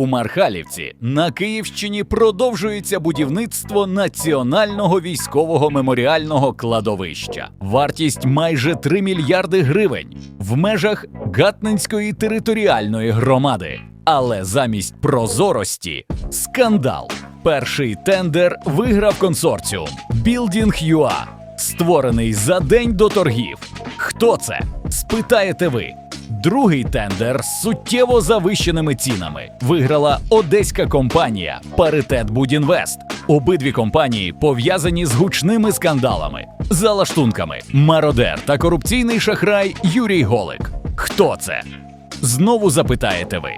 У Мархалівці на Київщині продовжується будівництво національного військового меморіального кладовища. Вартість майже 3 мільярди гривень в межах Гатненської територіальної громади. Але замість прозорості скандал. Перший тендер виграв консорціум Building.ua, створений за день до торгів. Хто це? Спитаєте ви. Другий тендер з суттєво завищеними цінами виграла одеська компанія Паритет Будінвест. Обидві компанії пов'язані з гучними скандалами, залаштунками, мародер та корупційний шахрай Юрій Голик. Хто це? Знову запитаєте ви.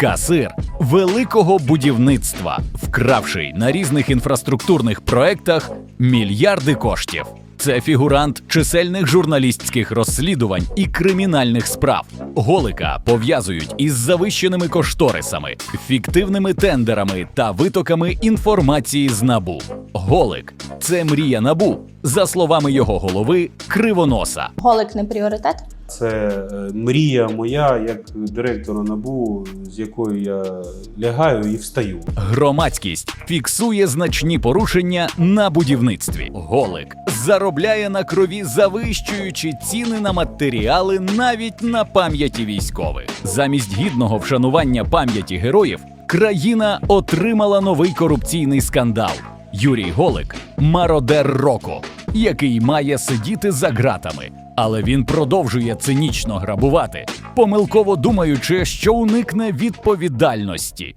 Касир великого будівництва, вкравший на різних інфраструктурних проектах мільярди коштів. Це фігурант чисельних журналістських розслідувань і кримінальних справ. Голика пов'язують із завищеними кошторисами, фіктивними тендерами та витоками інформації з набу. Голик це мрія набу, за словами його голови Кривоноса. Голик не пріоритет. Це е, мрія моя як директора НАБУ, з якою я лягаю і встаю. Громадськість фіксує значні порушення на будівництві. Голик заробляє на крові, завищуючи ціни на матеріали навіть на пам'яті військових. Замість гідного вшанування пам'яті героїв країна отримала новий корупційний скандал. Юрій Голик мародер року, який має сидіти за ґратами. Але він продовжує цинічно грабувати, помилково думаючи, що уникне відповідальності.